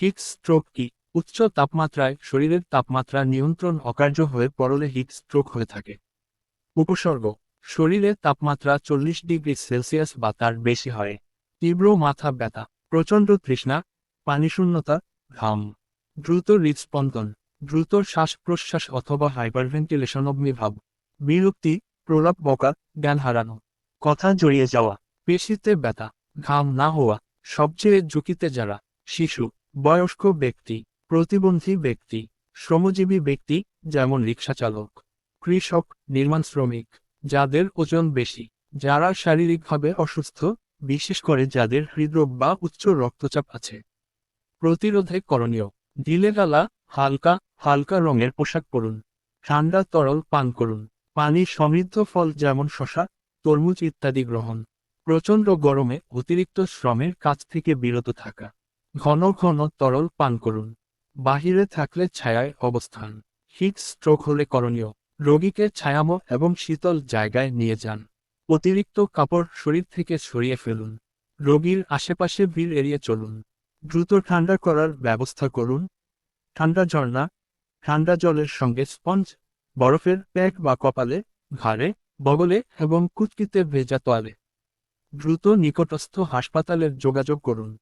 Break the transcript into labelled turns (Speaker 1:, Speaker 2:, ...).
Speaker 1: Heat stroke কি? উচ্চ তাপমাত্রায় শরীরের তাপমাত্রা নিয়ন্ত্রণ অকার্য হয়ে পড়লে হিট স্ট্রোক হয়ে থাকে। উপসর্গ, শরীরে তাপমাত্রা চল্লিশ ডিগ্রি সেলসিয়াস বা তার বেশি হয়। তীব্র মাথা ব্যথা, প্রচণ্ড তৃষ্ণা, পানিশূন্যতা, ঘাম। দ্রুত হৃদস্পন্দন, দ্রুত শ্বাস প্রশ্বাস অথবা হাইপারভেন্টিলেশন অগ্নিভাব। বিরক্তি, প্রলাপ বকা, জ্ঞান হারানো। কথা জড়িয়ে যাওয়া, পেশিতে ব্যথা, ঘাম না হওয়া, সবচেয়ে ঝুঁকিতে যারা, শিশু। বয়স্ক ব্যক্তি, প্রতিবন্ধী ব্যক্তি, শ্রমজীবী ব্যক্তি, যেমন রিক্সাচালক কৃষক, নির্মাণ শ্রমিক, যাদের ওজন বেশি, যারা শারীরিকভাবে অসুস্থ, বিশেষ করে যাদের হৃদরোগ বা উচ্চ রক্তচাপ আছে। প্রতিরোধে করণীয় ঢিলেগালা হালকা হালকা রঙের পোশাক পরুন, ঠান্ডা তরল পান করুন, পানি সমৃদ্ধ ফল যেমন শশা তরমুজ ইত্যাদি গ্রহণ, প্রচণ্ড গরমে অতিরিক্ত শ্রমের কাজ থেকে বিরত থাকা। ঘন ঘন তরল পান করুন। বাহিরে থাকলে ছায়ায় অবস্থান। হিট স্ট্রোক হলে করণীয়। রোগীকে ছায়াম এবং শীতল জায়গায় নিয়ে যান। অতিরিক্ত কাপড় শরীর থেকে সরিয়ে ফেলুন। রোগীর আশেপাশে ভিড় এড়িয়ে চলুন। দ্রুত ঠান্ডা করার ব্যবস্থা করুন। ঠান্ডা ঝর্ণা ঠান্ডা জলের সঙ্গে স্পঞ্জ, বরফের প্যাক বা কপালে, ঘাড়ে, বগলে এবং কুচকিতে ভেজা তোয়ালে। দ্রুত নিকটস্থ হাসপাতালের যোগাযোগ করুন।